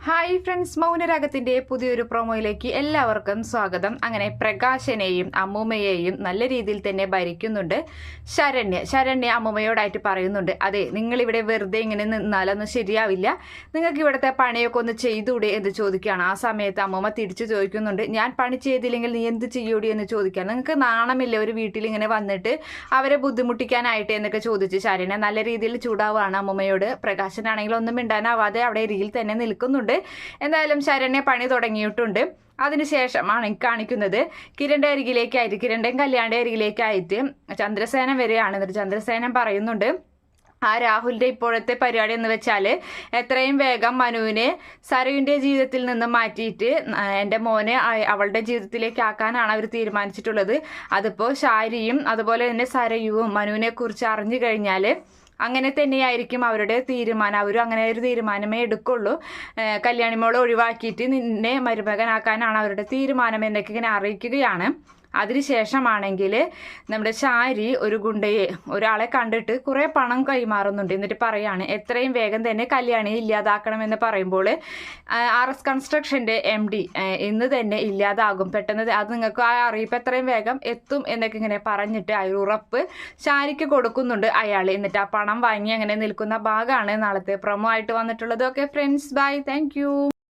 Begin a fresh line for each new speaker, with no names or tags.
Hi friends മൗനരാഗത്തിന്റെ പുതിയൊരു പ്രൊമോയിലേക്ക് എല്ലാവർക്കും സ്വാഗതം. അങ്ങനെ പ്രകാശനെയും അമ്മൂമ്മയെയും നല്ല രീതിയിൽ തന്നെ ഭരിക്കുന്നുണ്ട് ശരണ്യ. ശരണ്യ അമ്മൂമ്മയോടായിട്ട് പറയുന്നുണ്ട് അതെ നിങ്ങൾ ഇവിടെ വെറുതെ ഇങ്ങനെ നിന്നാലൊന്നും ശരിയാവില്ല. നിങ്ങൾക്ക് ഇവിടുത്തെ പണിയൊക്കെ ഒന്ന് ചെയ്തൂടെ എന്ന് ചോദിക്കുകയാണ്. ആ സമയത്ത് അമ്മൂമ്മ തിരിച്ചു ചോദിക്കുന്നുണ്ട് ഞാൻ പണി ചെയ്തില്ലെങ്കിൽ നീ എന്ത് ചെയ്യൂടി എന്ന് ചോദിക്കുക നിങ്ങൾക്ക് നാണമില്ല ഒരു വീട്ടിൽ ഇങ്ങനെ വന്നിട്ട് അവരെ ബുദ്ധിമുട്ടിക്കാനായിട്ട് എന്നൊക്കെ ചോദിച്ച് ശരണ്യ നല്ല രീതിയിൽ ചൂടാവുകയാണ് അമ്മൂമ്മയോട്. പ്രകാശനാണെങ്കിൽ ഒന്നും മിണ്ടാനാവാതെ അവിടെ ഇരിയിൽ തന്നെ നിൽക്കുന്നുണ്ട്. എന്തായാലും ശരണ്യ പണി തുടങ്ങിയിട്ടുണ്ട്. അതിനുശേഷമാണ് കാണിക്കുന്നത്. കിരണ്ടെ അരികിലേക്കായിട്ട് കിരണ്ടെ കല്യാണ്ടെ അരികിലേക്കായിട്ട് ചന്ദ്രസേന വരികയാണ്. എന്നിട്ട് ചന്ദ്രസേനൻ പറയുന്നുണ്ട് ആ രാഹുലിന്റെ ഇപ്പോഴത്തെ പരിപാടി എന്ന് വെച്ചാൽ എത്രയും വേഗം മനുവിനെ സരുവിന്റെ ജീവിതത്തിൽ നിന്ന് മാറ്റിയിട്ട് എന്റെ മോനെ അവളുടെ ജീവിതത്തിലേക്ക് ആക്കാനാണ് അവർ തീരുമാനിച്ചിട്ടുള്ളത്. അതിപ്പോൾ ശാരിയും അതുപോലെ തന്നെ സരയുവും മനുവിനെ കുറിച്ച് അറിഞ്ഞു കഴിഞ്ഞാൽ അങ്ങനെ തന്നെയായിരിക്കും അവരുടെ തീരുമാനം. അവരും അങ്ങനെ ഒരു തീരുമാനമേ എടുക്കുള്ളൂ. കല്യാണിമോളെ ഒഴിവാക്കിയിട്ട് നിന്നെ മരുമകനാക്കാനാണ് അവരുടെ തീരുമാനം എന്നൊക്കെ ഇങ്ങനെ അറിയിക്കുകയാണ്. അതിനുശേഷമാണെങ്കിൽ നമ്മുടെ ശാരി ഒരു ഗുണ്ടയെ ഒരാളെ കണ്ടിട്ട് കുറേ പണം കൈമാറുന്നുണ്ട്. എന്നിട്ട് പറയാണ് എത്രയും വേഗം തന്നെ കല്യാണി ഇല്ലാതാക്കണമെന്ന് പറയുമ്പോൾ ആർ എസ് കൺസ്ട്രക്ഷന്റെ എം ഡി ഇന്ന് തന്നെ ഇല്ലാതാകും. പെട്ടെന്ന് അത് നിങ്ങൾക്ക് ആ അറിയിപ്പ് എത്രയും വേഗം എത്തും എന്നൊക്കെ ഇങ്ങനെ പറഞ്ഞിട്ട് അയാൾ ഉറപ്പ് ശാരിക്ക് കൊടുക്കുന്നുണ്ട് അയാൾ. എന്നിട്ട് ആ പണം വാങ്ങി അങ്ങനെ നിൽക്കുന്ന ഭാഗമാണ് നാളത്തെ പ്രൊമോ ആയിട്ട് വന്നിട്ടുള്ളത്. Okay friends bye thank